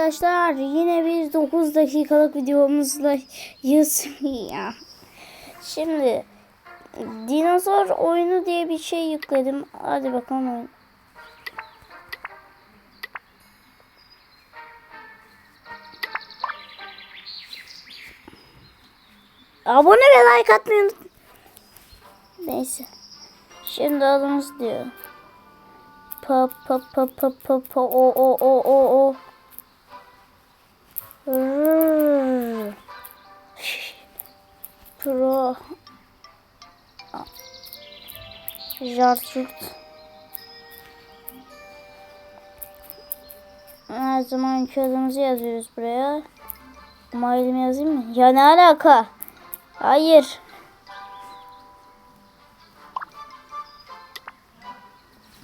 Arkadaşlar yine bir 9 dakikalık videomuzdayız ya. Şimdi dinozor oyunu diye bir şey yükledim. Hadi bakalım oyun. Abone ve like atmayı. Neyse. Şimdi adımız diyor. Pa pa pa pa pa pa o o o o o. Rrrr. Pro Jarturt Her zaman adımızı yazıyoruz buraya. Mailimi yazayım mı? Ya ne alaka? Hayır.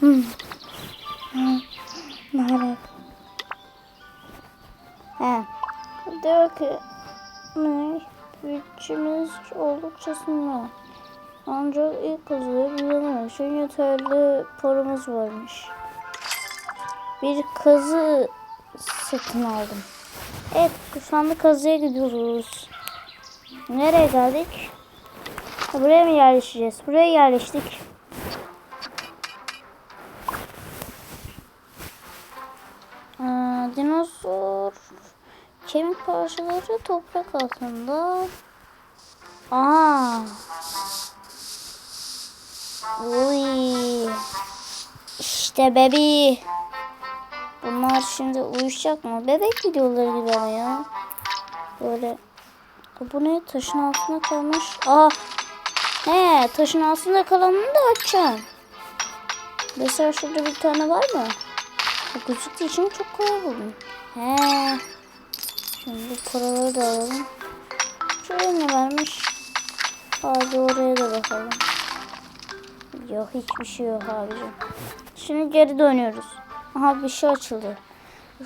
Hmm. Hmm. Ne alaka? He. Diyor ki? Bütçemiz oldukça sınırlı. Ancak ilk kazıları bulamamak için yeterli paramız varmış. Bir kazı satın aldım. Evet şu anda kazıya gidiyoruz. Nereye geldik? Buraya mı yerleşeceğiz? Buraya yerleştik. Kemik parçaları toprak altında. Aa. Uy. İşte bebi. Bunlar şimdi uyuşacak mı? Bebek videoları gibi ama ya. Böyle. Bu ne? Taşın altında kalmış. Aa. He, taşın altında kalanını da açacağım. Mesela şurada bir tane var mı? Bu gözüktüğü için çok kolay buldum. He. Paraları da alalım. Şuraya ne varmış? Hadi oraya da bakalım. Yok hiçbir şey yok abicim. Şimdi geri dönüyoruz. Aha bir şey açıldı.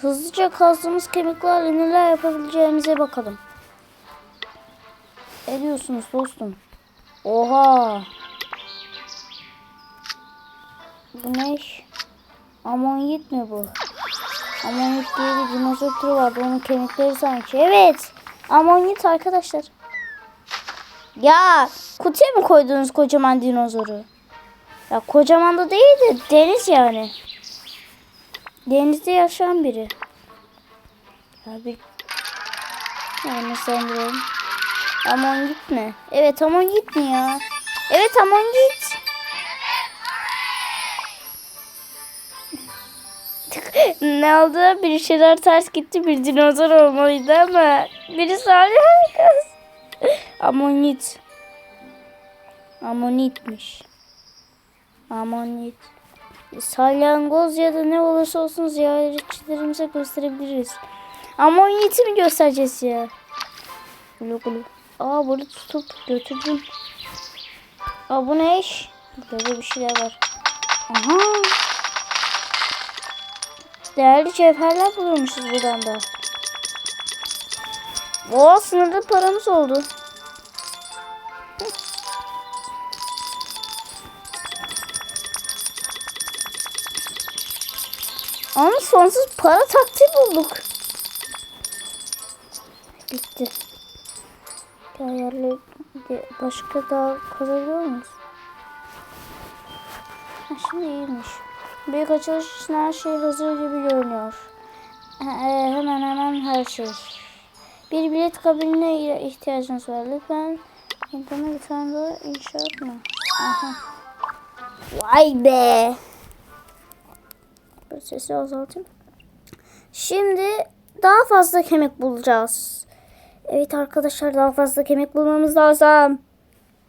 Hızlıca kazdığımız kemiklerle neler yapabileceğimize bakalım. Ne diyorsunuz dostum? Oha. Bu ne? Amonyit mi bu? Amonyit diye bir dinozor türü vardı. Onun kemikleri sanki. Evet. Amonyit arkadaşlar. Ya kutuya mı koydunuz kocaman dinozoru? Ya kocaman da değil de deniz yani. Denizde yaşayan biri. Ya bir yani sanırım. Amon gitme. Evet amon gitme ya. Evet amon git. Ne oldu? Bir şeyler ters gitti. Bir dinozor olmalıydı ama biri salih kız. Amonit. Amonitmiş. Amonit. Salyangoz ya da ne olursa olsun ziyaretçilerimize gösterebiliriz. Amonit'i mi göstereceğiz ya? Gulu gulu. Aa bunu tutup götürdüm. Aa bu ne iş? Burada bir şeyler var. Aha. Değerli cevherler buluyormuşuz buradan da. Oo sınırda paramız oldu. Ama sonsuz para taktiği bulduk. Gitti. Değerli başka daha kazanıyor muyuz? Ha, şimdi iyiymiş. Büyük açılış her şey hazır gibi görünüyor. Ha, e, hemen hemen her şey. Bir bilet kabinine ihtiyacınız var. Lütfen internet daha inşaat mı? Vay be. Sesi azaltayım. Şimdi daha fazla kemik bulacağız. Evet arkadaşlar daha fazla kemik bulmamız lazım.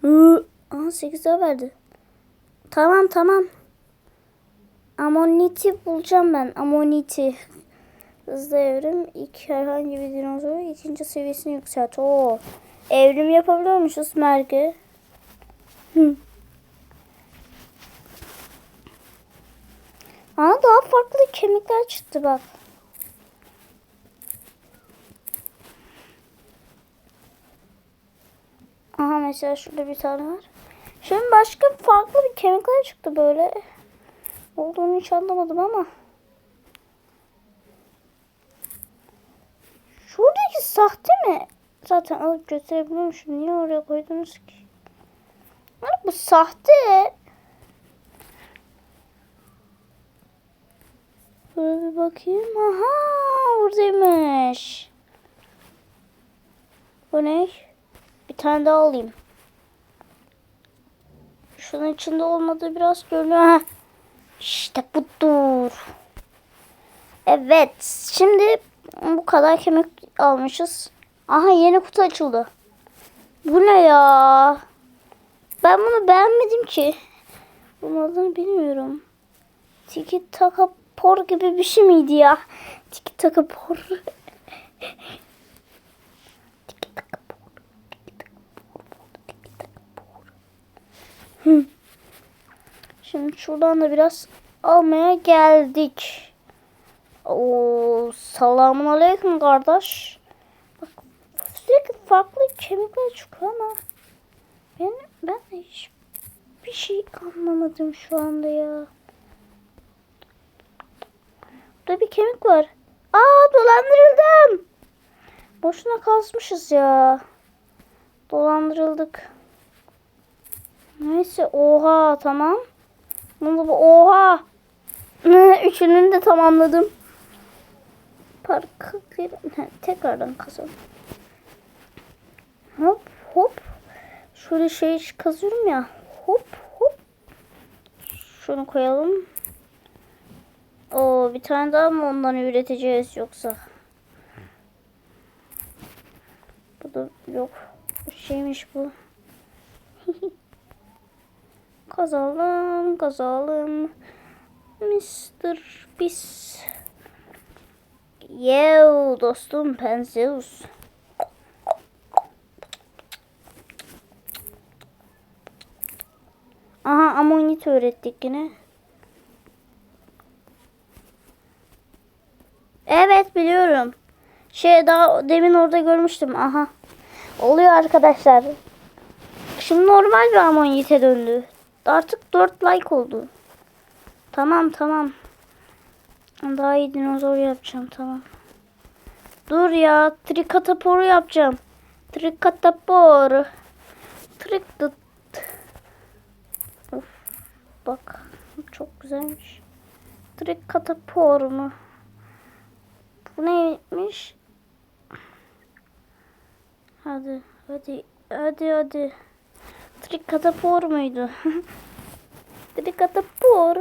Hı. Aha 8 daha verdi. Tamam tamam. Amoniti bulacağım ben. Amoniti. Hızlı evrim. İlk herhangi bir dinozoru ikinci seviyesini yükselt. Oo. Evrim yapabiliyormuşuz merke. Hı. Aa daha farklı kemikler çıktı bak. Aha mesela şurada bir tane var. Şimdi başka farklı bir kemikler çıktı böyle. Olduğunu hiç anlamadım ama. sahte mi? Zaten alıp götürebiliyormuşum. Niye oraya koydunuz ki? Ha, bu sahte. Böyle bir bakayım. Aha oradaymış. Bu ne? Bir tane daha alayım. Şunun içinde olmadığı biraz görünüyor. İşte budur. Evet. Şimdi bu kadar kemik almışız. Aha yeni kutu açıldı. Bu ne ya? Ben bunu beğenmedim ki. Bunun adını bilmiyorum. Tiki taka por gibi bir şey miydi ya? Tiki taka por. Tiki taka por. Tiki taka por. Tiki taka por. Şimdi şuradan da biraz almaya geldik. Oo, selamun aleyküm kardeş. Bak sürekli farklı kemikler çıkıyor ama ben ben de hiçbir şey anlamadım şu anda ya. Burada bir kemik var. Aa dolandırıldım. Boşuna kasmışız ya. Dolandırıldık. Neyse oha tamam. Oha. Üçünü de tamamladım. Parkı tekrardan kazalım. Hop hop. Şöyle şey kazıyorum ya. Hop hop. Şunu koyalım. O bir tane daha mı ondan üreteceğiz yoksa? Bu da yok. Şeymiş bu. Kazalım kazalım. Mr. Bis. Yo dostum Penzeus. Aha amonit öğrettik yine. Evet biliyorum. Şey daha demin orada görmüştüm. Aha. Oluyor arkadaşlar. Şimdi normal bir amonite döndü. Artık 4 like oldu. Tamam tamam. Daha iyi dinozor yapacağım tamam. Dur ya trikataporu yapacağım. Trikatapor. Trikat. Of, bak çok güzelmiş. Trikatapor mu? Bu neymiş? Hadi hadi hadi hadi. Trikatapor muydu? Trikatapor.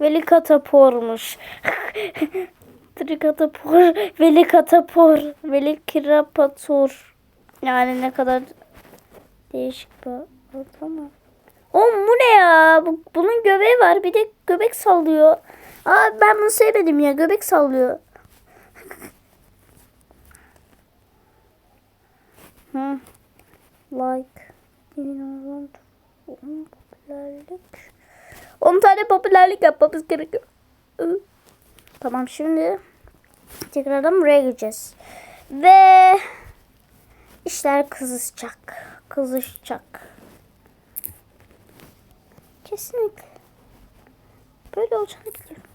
Velikatapormuş. Trikatapor, velikatapor, velikirapator. Yani ne kadar değişik bir adı ama. O bu ne ya? Bu, bunun göbeği var. Bir de göbek sallıyor. Aa ben bunu sevmedim ya. Göbek sallıyor. Like. Popülerlik. 10 tane popülerlik yapmamız gerekiyor. Tamam şimdi tekrardan buraya gireceğiz. Ve işler kızışacak. Kızışacak. Kesinlikle. Böyle olacağını biliyorum.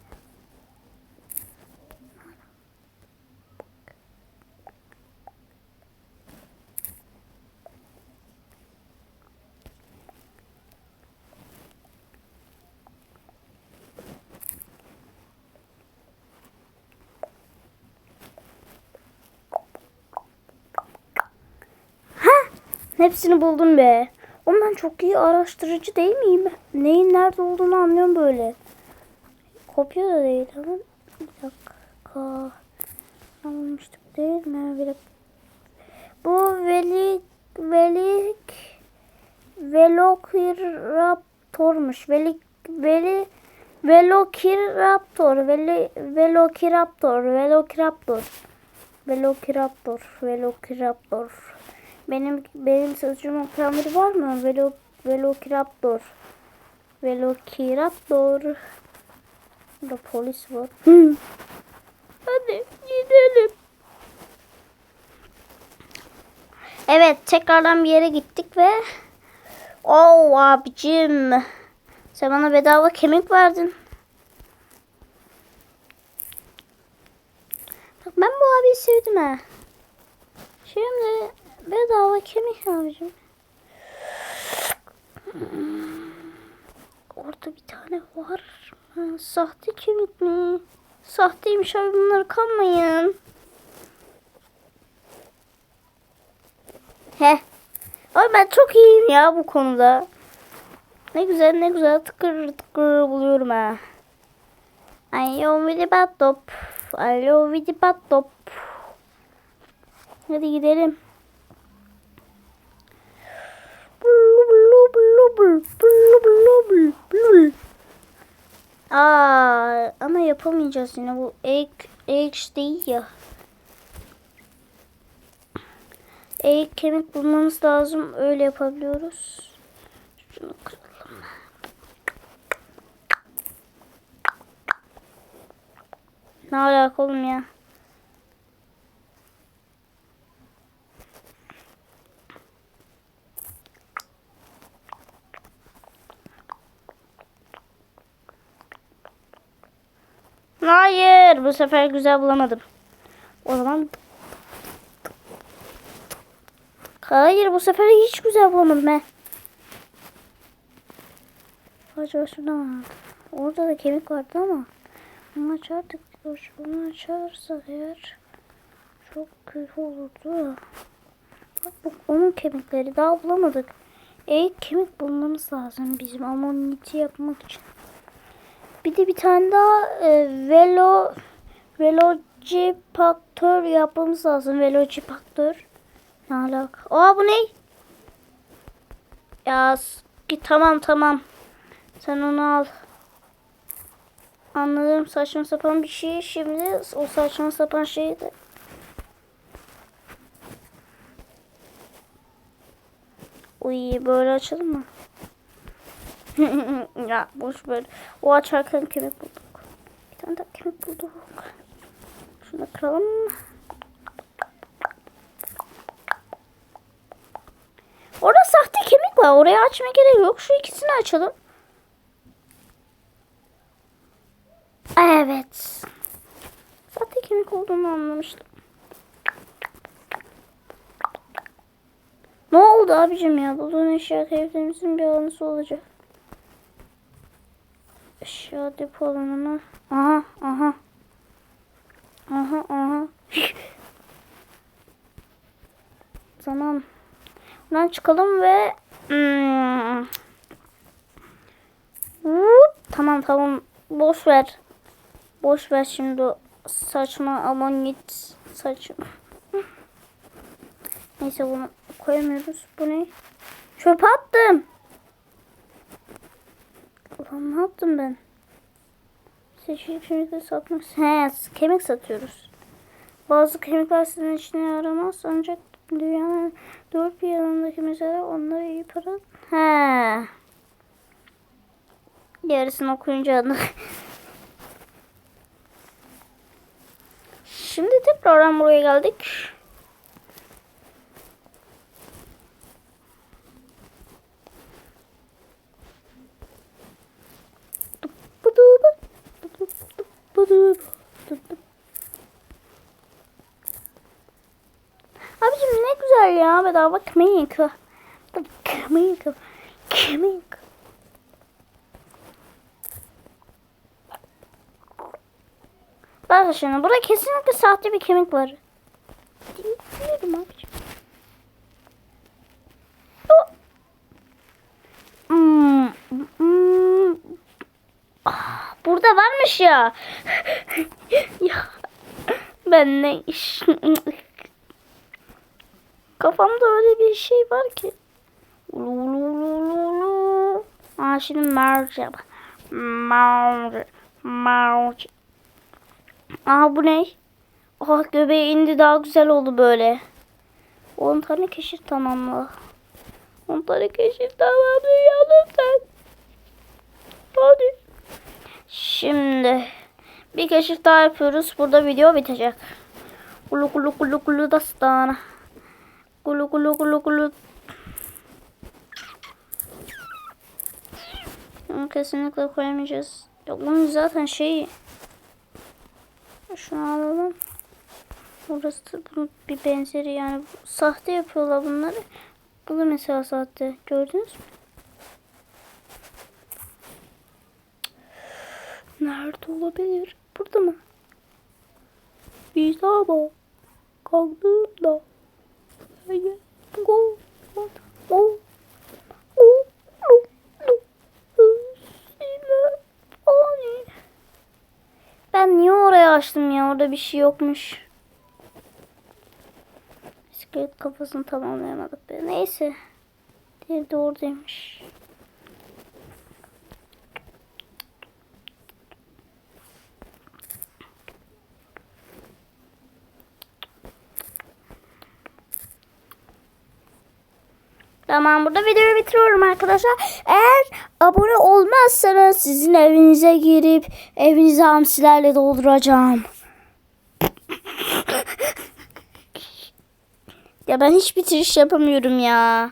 Hepsini buldum be. Oğlum ben çok iyi araştırıcı değil miyim? Neyin nerede olduğunu anlıyorum böyle. Kopya da değil ama bir dakika. Almıştık değil mi? Bir dakika. Bu velik velik velociraptormuş. Velik veli velociraptor veli velociraptor velociraptor velociraptor velociraptor benim benim sözcüğüm okuyan biri var mı? Velo, Velociraptor. Velociraptor. Burada polis var. Hadi gidelim. Evet tekrardan bir yere gittik ve Oh abicim. Sen bana bedava kemik verdin. Bak ben bu abiyi sevdim ha. Şimdi bedava kemik abicim. Orada bir tane var. Ha, sahte kemik mi? Sahteymiş abi bunları kanmayın. He. Ay ben çok iyiyim ya bu konuda. Ne güzel ne güzel tıkır tıkır buluyorum ha. Alo vidi bat top. Alo vidi bat top. Hadi gidelim. Aa, ama yapamayacağız yine bu X, X değil ya. E kemik bulmamız lazım. Öyle yapabiliyoruz. Şunu kıralım. Ne alaka oğlum ya? Hayır, bu sefer güzel bulamadım. O zaman Hayır, bu sefer hiç güzel bulamadım he. Acaba şurada vardı. Orada da kemik vardı ama bunu açardık. Bunu açarsak eğer çok kötü olurdu. Bak bu onun kemikleri daha bulamadık. E kemik bulmamız lazım bizim amoniti yapmak için. Bir de bir tane daha e, velo velocipaktör yapmamız lazım. Velocipaktör. Ne alaka? Aa bu ne? Ya git tamam tamam. Sen onu al. Anladım saçma sapan bir şey. Şimdi o saçma sapan şeyi de Uy böyle açalım mı? ya boş ver. O açarken kemik bulduk. Bir tane daha kemik bulduk. Şunu kıralım. Orada sahte kemik var. Oraya açma gerek yok. Şu ikisini açalım. Evet. Sahte kemik olduğunu anlamıştım. Ne oldu abicim ya? Bulduğun eşya kayıplarımızın bir anısı olacak. Eşya depo alanına. Aha aha. Aha aha. tamam. Buradan çıkalım ve hmm. Tamam tamam. Boş ver. Boş ver şimdi saçma aman git saçma. Neyse bunu koyamıyoruz. Bu ne? Çöp attım. Ulan ne yaptım ben? Seçici kemikleri satmak He, kemik satıyoruz. Bazı kemikler sizin için yaramaz ancak dünyanın dört bir yanındaki mesela onlara iyi para. He. Yarısını okuyunca anladım. Şimdi tekrardan buraya geldik. Abicim ne güzel ya bedava kemik. Kemik. Kemik. Bak şimdi burada kesinlikle sahte bir kemik var. Bilmiyorum abicim. Oh. Hmm. Hmm. Ah, burada varmış ya. ya. Ben ne iş... Kafamda öyle bir şey var ki. Aa şimdi merge yap. Merge. Merge. Aa bu ne? Ah göbeği indi daha güzel oldu böyle. 10 tane keşif tamamla. 10 tane keşif tamamlayalım sen. Hadi. Şimdi bir keşif daha yapıyoruz. Burada video bitecek. Kulu kulu kulu kulu dastana. Kulu kulu kulu kulu. Bunu kesinlikle koyamayacağız. Ya bunun zaten şeyi. Şunu alalım. Da bunun bir benzeri yani. Sahte yapıyorlar bunları. Bu da mesela sahte. Gördünüz mü? Nerede olabilir? Burada mı? Bir sabah kalktığımda Hayır. Go. Go. Go. Go. Ben niye oraya açtım ya? Orada bir şey yokmuş. İskelet kafasını tamamlayamadık be. Neyse. Diğeri de oradaymış. Tamam burada videoyu bitiriyorum arkadaşlar. Eğer abone olmazsanız sizin evinize girip evinizi hamsilerle dolduracağım. ya ben hiç bitiriş yapamıyorum ya.